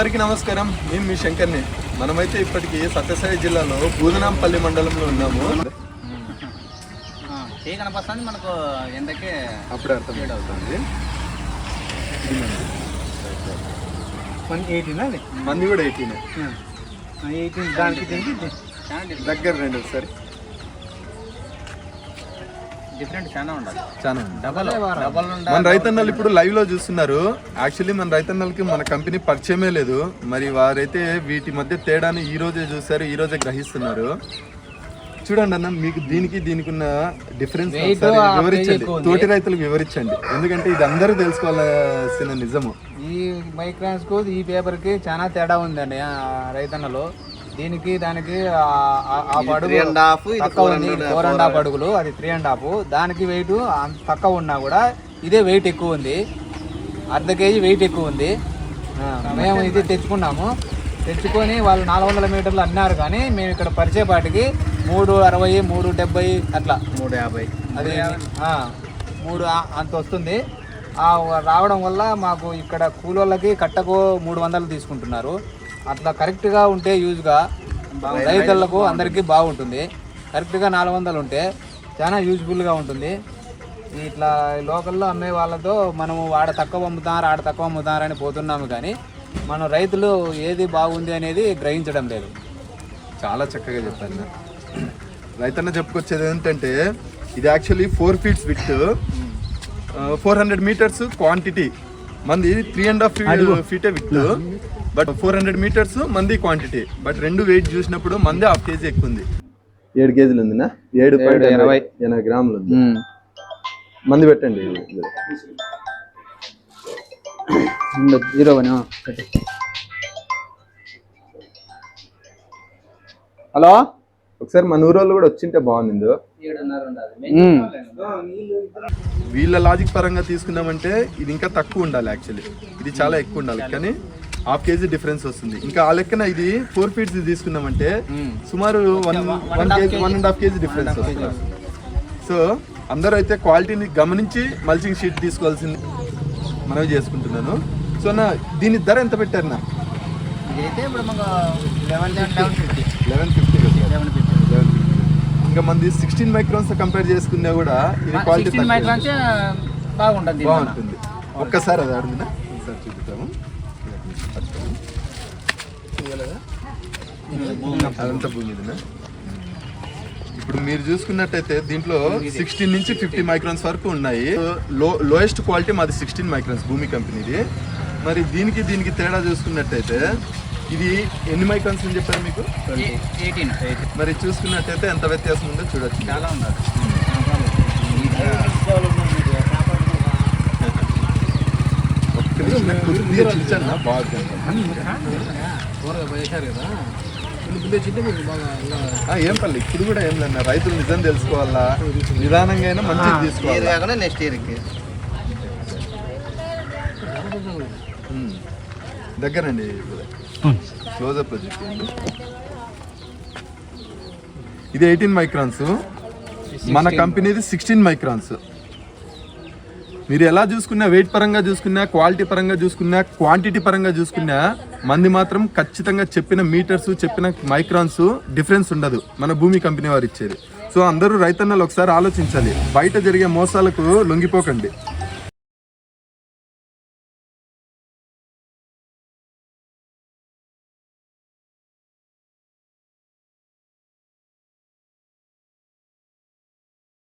అందరికీ నమస్కారం. నేను మీ శంకర్ని. మనమైతే ఇప్పటికీ సత్యసాయి జిల్లాలో బూదనాంపల్లి మండలంలో ఉన్నాము. కనపస్తుంది మనకు ఎండకి అప్పుడే అర్థం అవుతుంది. వన్ ఎయిటీన్ అది? మంది కూడా ఎయిటీన్. దానికి దగ్గర రండి ఒకసారి. డిఫరెంట్ చాలా ఉండాలి. చాలా డబల్ డబల్ మన రైతన్నలు ఇప్పుడు లైవ్లో చూస్తున్నారు. యాక్చువల్లీ మన రైతన్నలకి మన కంపెనీ పరిచయమే లేదు. మరి వారైతే వీటి మధ్య తేడాని ఈ రోజే చూసారు ఈ రోజే గ్రహిస్తున్నారు. చూడండి అన్న మీకు దీనికి దీనికి ఉన్న డిఫరెన్స్ వివరించండి. తోటి రైతులకు వివరించండి. ఎందుకంటే ఇది అందరూ తెలుసుకోవాల్సిన నిజము. ఈ మైక్రాన్స్కు ఈ పేపర్కి చాలా తేడా ఉందండి రైతన్నలో. దీనికి దానికి ఫోర్ అండ్ హాఫ్ అడుగులు అది త్రీ అండ్ హాఫ్ దానికి వెయిట్ తక్కువ ఉన్నా కూడా ఇదే వెయిట్ ఎక్కువ ఉంది. అర్ధ కేజీ వెయిట్ ఎక్కువ ఉంది. ఆ, మేము ఇది తెచ్చుకున్నాము. తెచ్చుకొని వాళ్ళు నాలుగు వందల మీటర్లు అన్నారు కానీ మేము ఇక్కడ పరిచేపాటికి మూడు అరవై మూడు డెబ్బై అట్లా. మూడు యాభై. అది ఆ, మూడు అంత వస్తుంది. ఆ రావడం వల్ల మాకు ఇక్కడ కూలోళ్ళకి కట్టకు మూడు వందలు తీసుకుంటున్నారు. అట్లా కరెక్ట్గా ఉంటే యూజ్గా రైతులకు అందరికీ బాగుంటుంది. కరెక్ట్గా నాలుగు వందలు ఉంటే చాలా యూజ్ఫుల్గా ఉంటుంది. ఇట్లా లోకల్లో అమ్మే వాళ్ళతో మనము ఆడ తక్కువ అమ్ముతారు ఆడ తక్కువ అమ్ముతారు అని పోతున్నాము కానీ మన రైతులు ఏది బాగుంది అనేది గ్రహించడం లేదు. చాలా చక్కగా చెప్పారు. అన్న. రైతన్న చెప్పుకొచ్చేది ఏంటంటే ఇది actually four feets with four hundred meters quantity మంది three and half ఫీటే with but four hundred meters మంది క్వాంటిటీ బట్ రెండు వెయిట్ చూసినప్పుడు మంది హాఫ్ కేజీ ఎక్కువ ఉంది. ఏడు కేజీలు ఉందినా? ఏడు పాయింట్ ఎనభై. ఎనభై. గ్రాములు ఉంది. మంది పెట్టండి. Zero hello? ఒకసారి మన ఊరు వాళ్ళు కూడా వచ్చింటే బాగుంది వీళ్ళ లాజిక్ పరంగా తీసుకున్నామంటే ఇది ఇంకా తక్కువ ఉండాలి యాక్చువల్లీ ఇది చాలా ఎక్కువ ఉండాలి కానీ హాఫ్ కేజీ డిఫరెన్స్ వస్తుంది. ఇంకా ఆ లెక్కన ఇది ఫోర్ ఫీట్స్ తీసుకున్నామంటే సుమారు one one KG one and half KG difference వస్తుంది. సో అందరూ అయితే క్వాలిటీని గమనించి మల్చింగ్ షీట్ తీసుకోవాల్సింది మనవి చేసుకుంటున్నాను. సో నా దీని ధర ఎంత పెట్టారు నా లెవెన్ ఫిఫ్టీ. Eleven fifty. ఇంకా మంది సిక్స్టీన్ మైక్రాన్స్ కంపేర్ చేసుకున్నా కూడా ఇది క్వాలిటీ బాగుంటుంది. బాగుంటుంది. ఒక్కసారి అది ఆడుందా ఒకసారి అదంతా భూమి? ఇప్పుడు మీరు చూసుకున్నట్టయితే దీంట్లో సిక్స్టీన్ నుంచి ఫిఫ్టీ మైక్రాన్స్ వరకు ఉన్నాయి. లో లోయెస్ట్ క్వాలిటీ మాది సిక్స్టీన్ మైక్రాన్స్ భూమి కంపెనీది. మరి దీనికి దీనికి తేడా చూసుకున్నట్టయితే ఇది ఎన్ని మైక్రాన్స్ అని చెప్పారు మీకు? ఎయిటీన్. మరి చూసుకున్నట్టయితే ఎంత వ్యత్యాసం ఉందో చూడొచ్చు. చాలా ఉన్నారు ఏం పర్లేదు. ఇప్పుడు కూడా ఏం లేదు. రైతులు నిజం తెలుసుకోవాలా? నిదానంగా అయినా మంచిది తీసుకోవాలి? నెక్స్ట్ ఇయర్కి. దగ్గరండి. క్లోజప్ ఇది ఎయిటీన్ మైక్రాన్స్. మన కంపెనీది సిక్స్టీన్ మైక్రాన్స్. మీరు ఎలా చూసుకున్నా వెయిట్ పరంగా చూసుకున్నా క్వాలిటీ పరంగా చూసుకున్నా క్వాంటిటీ పరంగా చూసుకున్నా మంది మాత్రం ఖచ్చితంగా చెప్పిన మీటర్స్ చెప్పిన మైక్రాన్స్ డిఫరెన్స్ ఉండదు. మన భూమి కంపెనీ వారు ఇచ్చేది. సో అందరూ రైతన్నలు ఒకసారి ఆలోచించాలి. బయట జరిగే మోసాలకు లొంగిపోకండి.